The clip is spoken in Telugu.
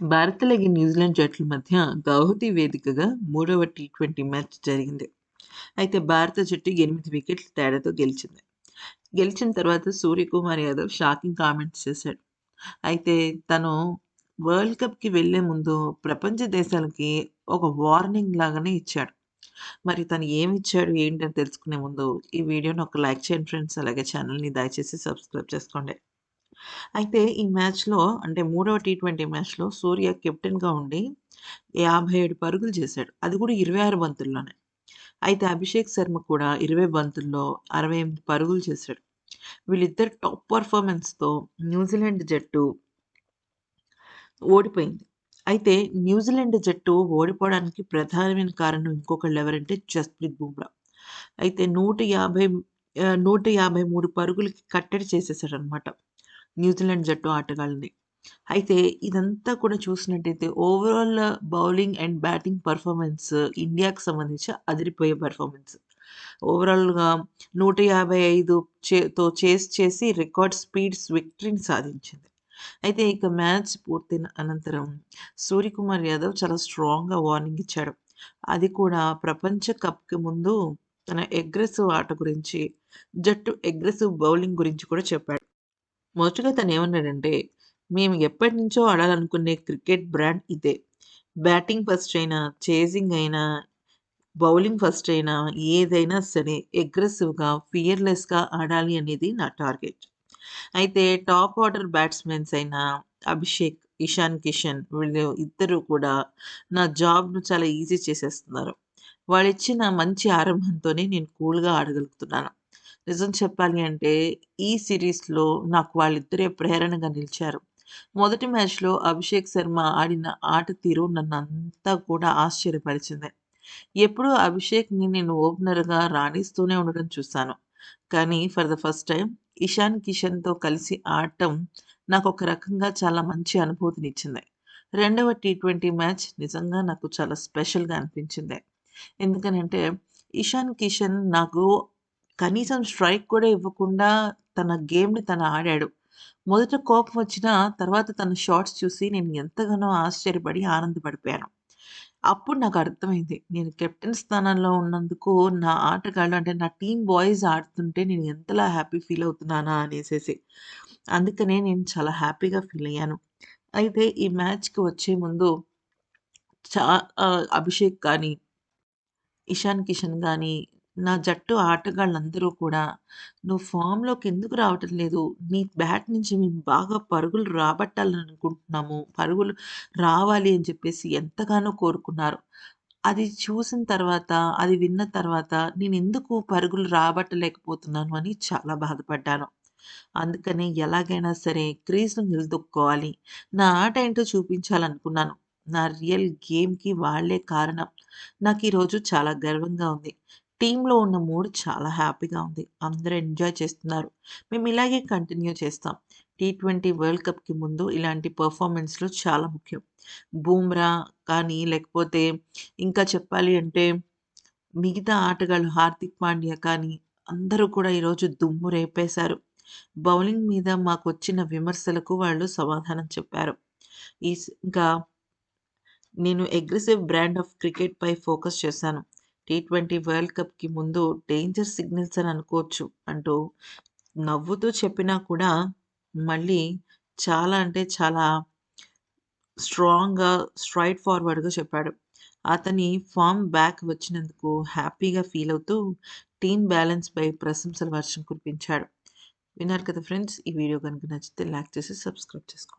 భారత్ అలాగే న్యూజిలాండ్ జట్ల మధ్య గౌహతి వేదికగా మూడవ టీ ట్వంటీ మ్యాచ్ జరిగింది. అయితే భారత జట్టు ఎనిమిది వికెట్ల తేడాతో గెలిచింది. గెలిచిన తర్వాత సూర్యకుమార్ యాదవ్ షాకింగ్ కామెంట్స్ చేశాడు. అయితే తను వరల్డ్ కప్‌కి వెళ్ళే ముందు ప్రపంచ దేశాలకి ఒక వార్నింగ్ లాగానే ఇచ్చాడు. మరి తను ఏమి ఇచ్చాడు ఏంటని తెలుసుకునే ముందు ఈ వీడియోని ఒక లైక్ చేయండి ఫ్రెండ్స్. అలాగే ఛానల్‌ని దయచేసి సబ్స్క్రైబ్ చేసుకోండి. అయితే ఈ మ్యాచ్‌లో అంటే మూడవ టీ ట్వంటీ మ్యాచ్‌లో సూర్య కెప్టెన్‌గా ఉండి 57 పరుగులు చేశాడు. అది కూడా 26 బంతుల్లోనే. అయితే అభిషేక్ శర్మ కూడా 20 బంతుల్లో 68 పరుగులు చేశాడు. వీళ్ళిద్దరు టాప్ పర్ఫార్మెన్స్‌తో న్యూజిలాండ్ జట్టు ఓడిపోయింది. అయితే న్యూజిలాండ్ జట్టు ఓడిపోవడానికి ప్రధానమైన కారణం ఇంకొకళ్ళెవరంటే జస్ప్రీత్ బుమ్రా. అయితే 150 ఆహ్, 153 పరుగులకి కట్టడి చేసేసాడనమాట. న్యూజిలాండ్ జట్టు ఆటగాళ్ళని. అయితే ఇదంతా కూడా చూసినట్టయితే overall bowling and batting performance ఇండియాకి సంబంధించి అదిరిపోయే పర్ఫార్మెన్స్ ఓవరాల్‌గా 155 చేతో చేస్ చేసి రికార్డ్ స్పీడ్స్ విక్టరీని సాధించింది. అయితే ఇక మ్యాచ్ పూర్తయిన అనంతరం సూర్యకుమార్ యాదవ్ చాలా స్ట్రాంగ్‌గా వార్నింగ్ ఇచ్చాడు. అది కూడా ప్రపంచ కప్‌కి ముందు తన అగ్రెసివ్ ఆట గురించి, జట్టు అగ్రెసివ్ బౌలింగ్ గురించి కూడా చెప్పాడు. మొదటగా తనేమన్నాడంటే, "మేము ఎప్పటి నుంచో ఆడాలనుకునే క్రికెట్ బ్రాండ్ ఇదే. బ్యాటింగ్ ఫస్ట్ అయినా, చేజింగ్ అయినా, బౌలింగ్ ఫస్ట్ అయినా ఏదైనా సరే అగ్రెసివ్‌గా, ఫియర్‌లెస్‌గా ఆడాలి అనేది నా టార్గెట్. అయితే టాప్ ఆర్డర్ బ్యాట్స్‌మెన్స్ అయిన అభిషేక్, ఇషాన్ కిషన్ వీళ్ళు ఇద్దరు కూడా నా జాబ్‌ను చాలా ఈజీ చేసేస్తున్నారు. వాళ్ళు ఇచ్చిన మంచి ఆరంభంతోనే నేను కూల్‌గా ఆడగలుగుతున్నాను. నిజం చెప్పాలి అంటే ఈ సిరీస్లో నాకు వాళ్ళిద్దరే ప్రేరణగా నిలిచారు. మొదటి మ్యాచ్‌లో అభిషేక్ శర్మ ఆడిన ఆట తీరు నన్ను అంతా కూడా ఆశ్చర్యపరిచింది. ఎప్పుడూ అభిషేక్‌ని నేను ఓపెనర్‌గా రాణిస్తూనే ఉండడం చూశాను. కానీ for the first time Ishan కిషన్‌తో కలిసి ఆడటం నాకు ఒక రకంగా చాలా మంచి అనుభూతినిచ్చింది. రెండవ టీ ట్వంటీ మ్యాచ్ నిజంగా నాకు చాలా స్పెషల్‌గా అనిపించింది. ఎందుకనంటే ఇషాన్ కిషన్ నాకు కనీసం స్ట్రైక్ కూడా ఇవ్వకుండా తన గేమ్‌ని తను ఆడాడు. మొదట కోపం వచ్చిన తర్వాత తన షార్ట్స్ చూసి నేను ఎంతగానో ఆశ్చర్యపడి, ఆనందపడిపోయాను. అప్పుడు నాకు అర్థమైంది. నేను కెప్టెన్ స్థానంలో ఉన్నందుకు నా ఆటగాళ్ళు అంటే నా టీం బాయ్స్ ఆడుతుంటే నేను ఎంతలా హ్యాపీ ఫీల్ అవుతున్నానా అనేసేసి. అందుకనే నేను చాలా హ్యాపీగా ఫీల్ అయ్యాను. అయితే ఈ మ్యాచ్‌కి వచ్చే ముందు చా అభిషేక్ కానీ, ఇషాన్ కిషన్ కానీ నా జట్టు ఆటగాళ్ళందరూ కూడా "నువ్వు ఫామ్‌లోకి ఎందుకు రావటం లేదు? నీ బ్యాట్ నుంచి మేము బాగా పరుగులు రాబట్టాలనుకుంటున్నాము. పరుగులు రావాలి" అని చెప్పేసి ఎంతగానో కోరుకున్నారు. అది చూసిన తర్వాత, అది విన్న తర్వాత నేను ఎందుకు పరుగులు రాబట్టలేకపోతున్నాను అని చాలా బాధపడ్డాను. అందుకని ఎలాగైనా సరే క్రీజ్‌ను నిలుదొక్కోవాలి నా ఆట ఏంటో చూపించాలనుకున్నాను. నా రియల్ గేమ్‌కి వాళ్ళే కారణం. నాకు ఈరోజు చాలా గర్వంగా ఉంది. టీంలో ఉన్న మూడ్ చాలా హ్యాపీగా ఉంది. అందరూ ఎంజాయ్ చేస్తున్నారు. మేము ఇలాగే కంటిన్యూ చేస్తాం. టీ ట్వంటీ వరల్డ్ కప్‌కి ముందు ఇలాంటి పర్ఫార్మెన్స్లు చాలా ముఖ్యం. బూమ్రా కానీ, లేకపోతే ఇంకా చెప్పాలి అంటే మిగతా ఆటగాళ్ళు హార్దిక్ పాండ్యా కానీ, అందరూ కూడా ఈరోజు దుమ్ము రేపేశారు. బౌలింగ్ మీద మాకు వచ్చిన విమర్శలకు వాళ్ళు సమాధానం చెప్పారు. ఈస్ ఇంకా నేను అగ్రెసివ్ బ్రాండ్ ఆఫ్ క్రికెట్‌పై ఫోకస్ చేశాను. టీ ట్వంటీ వరల్డ్ కప్‌కి ముందు డేంజర్ సిగ్నల్స్ అని అనుకోవచ్చు అంటూ నవ్వుతూ చెప్పినా కూడా మళ్ళీ చాలా అంటే చాలా స్ట్రాంగ్‌గా, స్ట్రైట్ ఫార్వర్డ్‌గా చెప్పాడు. అతని ఫార్మ్ బ్యాక్ వచ్చినందుకు హ్యాపీగా ఫీల్ అవుతూ టీమ్ బ్యాలెన్స్‌పై ప్రశంసల వర్షం కురిపించాడు. విన్నారు కదా ఫ్రెండ్స్. ఈ వీడియో కనుక నచ్చితే లైక్ చేసి సబ్స్క్రైబ్ చేసుకోండి.